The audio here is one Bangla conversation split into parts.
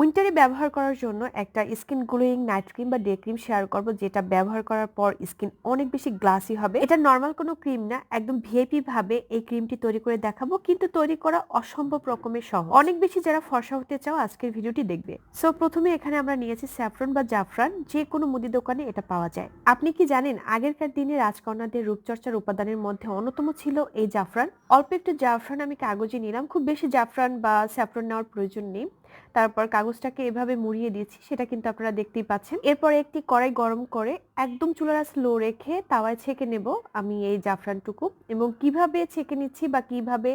উইন্টারে ব্যবহার করার জন্য একটা স্কিন গ্লোয়িং নাইট ক্রিম বা ডে ক্রিম শেয়ার করব, যেটা ব্যবহার করার পর স্কিন অনেক বেশি গ্লাসি হবে। এটা নর্মাল কোনো ক্রিম না, একদম ভিআইপি ভাবে এই ক্রিমটি তৈরি করে দেখাবো, কিন্তু তৈরি করা অসম্ভব রকমের সহজ। অনেক বেশি যারা ফর্সা হতে চাও, আজকের ভিডিওটি দেখবে। সো প্রথমে এখানে আমরা নিয়েছি স্যাফরন বা জাফরান, যে কোনো মুদি দোকানে এটা পাওয়া যায়। আপনি কি জানেন, আগেরকার দিনে রাজকন্যাদের রূপচর্চার উপাদানের মধ্যে অন্যতম ছিল এই জাফরান? অল্প একটু জাফরান আমি কাগজে নিলাম, খুব বেশি জাফরান বা স্যাফরন নেওয়ার প্রয়োজন নেই। তারপর কাগজটাকে এভাবে মুড়িয়ে দিয়েছি, সেটা কিন্তু আপনারা দেখতেই পাচ্ছেন। এরপর একটি কড়াই গরম করে একদম চুলার স্লো রেখে তাওয়ায় ছেঁকে নেব আমি এই জাফরানটুকু এবং কীভাবে ছেঁকে নিচ্ছি বা কীভাবে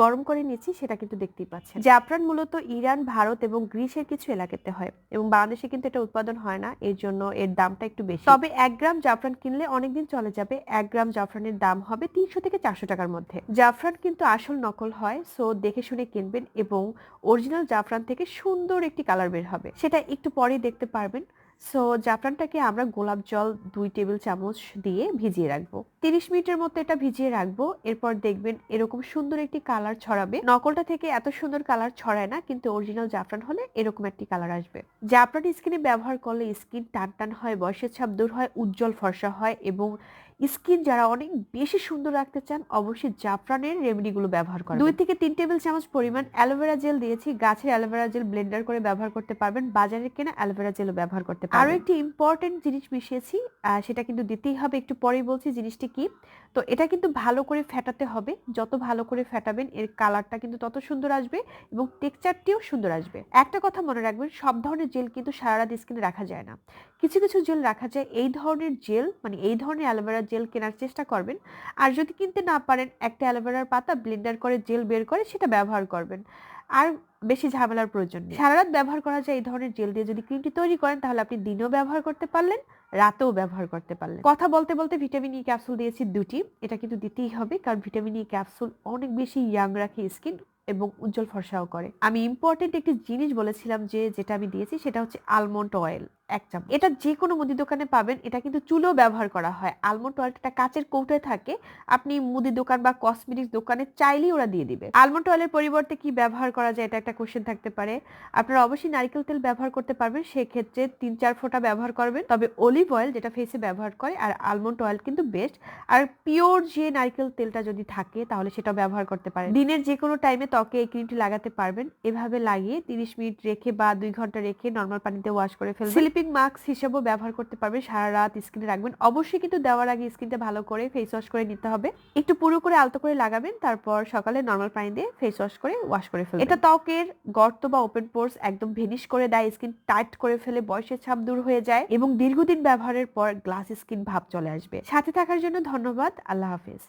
গরম করে নিচ্ছি সেটা কিন্তু দেখতেই পাচ্ছেন। জাফরান মূলত ইরান, ভারত এবং গ্রিসের কিছু এলাকাতে হয় এবং বাংলাদেশে কিন্তু এটা উৎপাদন হয় না, এর জন্য এর দামটা একটু বেশি। তবে এক গ্রাম জাফরান কিনলে অনেকদিন চলে যাবে, এক গ্রাম জাফরানের দাম হবে তিনশো থেকে চারশো টাকার মধ্যে। জাফরান কিন্তু আসল নকল হয়, সো দেখে শুনে কিনবেন এবং অরিজিনাল জাফরান থেকে সুন্দর একটি কালার বের হবে। সেটা একটু পরেই দেখতে পারবেন। সো জাফরানটাকে আমরা গোলাপ জল দুই টেবিল চামচ দিয়ে ভিজিয়ে রাখব। তিরিশ মিনিটের মতো এটা ভিজিয়ে রাখব। এরপর দেখবেন এরকম সুন্দর একটি কালার ছড়াবে। নকলটা থেকে এত সুন্দর কালার ছড়ায় না, কিন্তু অরিজিনাল জাফরান হলে এরকম একটি কালার আসবে। জাফরান স্কিনে ব্যবহার করলে স্কিন টান টান হয়, বয়সের ছাপ দূর হয়, উজ্জ্বল ফর্সা হয় এবং স্কিন যারা অনেক বেশি সুন্দর রাখতে চান অবশ্যই জাফরানের রেমেডিগুলো ব্যবহার করেন দুই থেকে তিন টেবিল চামচ পরিমাণ অ্যালোভেরা জেল দিয়েছি। গাছের অ্যালোভেরা জেল ব্লেন্ডার করে ব্যবহার করতে পারবেন। বাজারে কেনা অ্যালোভেরা জেলও ব্যবহার করতে পারবেন। আরও একটি ইম্পর্টেন্ট জিনিস মিশিয়েছি সেটা কিন্তু দিতেই হবে। একটু পরেই বলছি জিনিসটি কি? তো এটা কিন্তু ভালো করে ফেটাতে হবে। যত ভালো করে ফেটাবেন, এর কালারটা কিন্তু তত সুন্দর আসবে এবং টেক্সচারটিও সুন্দর আসবে। একটা কথা মনে রাখবেন, সব ধরনের জেল কিন্তু সারা রাত স্কিনে রাখা যায় না। কিছু কিছু জেল রাখা যায়, এই ধরনের জেল মানে এই ধরনের অ্যালোভেরার জেল কেনার চেষ্টা করবেন। আর যদি কিনতে না পারেন, একটা অ্যালোভেরার পাতা ব্লেন্ডার করে জেল বের করে সেটা ব্যবহার করবেন। আর বেশি ঝামেলার প্রয়োজন নেই। সারা রাত ব্যবহার করা যায় এই ধরনের জেল দিয়ে। যদি ক্রিমটি তৈরি করেন, তাহলে আপনি দিনেও ব্যবহার করতে পারলেন, রাতেও ব্যবহার করতে পারলেন। কথা বলতে বলতে ভিটামিন ই ক্যাপসুল দিয়েছি দুটি। এটা কিন্তু দিতেই হবে, কারণ ভিটামিন ই ক্যাপসুল অনেক বেশি ইয়াং রাখে স্কিন এবং উজ্জ্বল ফর্সাও করে। আমি ইম্পর্টেন্ট একটি জিনিস বলেছিলাম যে, যেটা আমি দিয়েছি, সেটা হচ্ছে আলমন্ড অয়েল এক চামচ এটা যে কোনো মুদি দোকানে পাবেন। এটা কিন্তু চুলেও ব্যবহার করা হয়। আলমন্ড অয়েলটা কাচের কৌটোয় থাকে। আপনি মুদি দোকান বা কসমেটিক্স দোকানে চাইলেই ওরা দিয়ে দিবে। আলমন্ড অয়েলের পরিবর্তে কি ব্যবহার করা যায় এটা একটা কোশ্চেন থাকতে পারে। আপনারা অবশ্যই নারকেল তেল ব্যবহার করতে পারবেন। সেক্ষেত্রে তিন চার ফোঁটা ব্যবহার করবেন। তবে অলিভ অয়েল যেটা ফেসে ব্যবহার করে আর আলমন্ড অয়েল কিন্তু বেস্ট আর পিওর যে নারকেল তেলটা যদি থাকে তাহলে সেটা ব্যবহার করতে পারেন। দিনের যে কোনো টাইমে ত্বকে এই ক্রিমটি লাগাতে পারবেন। এভাবে লাগিয়ে তিরিশ মিনিট রেখে বা দুই ঘণ্টা রেখে নর্মাল পানিতে ওয়াশ করে ফেলবেন। স্লিপিং মাস্ক হিসেবেও ব্যবহার করতে পারবেন। সারা রাত স্কিনে রাখবেন। অবশ্যই কিন্তু দেওয়ার আগে স্কিনটা ভালো করে ফেস ওয়াশ করে নিতে হবে। একটু পুরো করে আলতো করে লাগাবেন, তারপর সকালে নর্মাল পানি দিয়ে ফেস ওয়াশ করে ওয়াশ করে ফেলবেন। এটা ত্বকের গর্ত বা ওপেন পোর্স একদম ভেনিশ করে দেয় স্কিন টাইট করে ফেলে বয়সের ছাপ দূর হয়ে যায় এবং দীর্ঘদিন ব্যবহারের পর গ্লাস স্কিন ভাব চলে আসবে। সাথে থাকার জন্য ধন্যবাদ। আল্লাহ হাফেজ।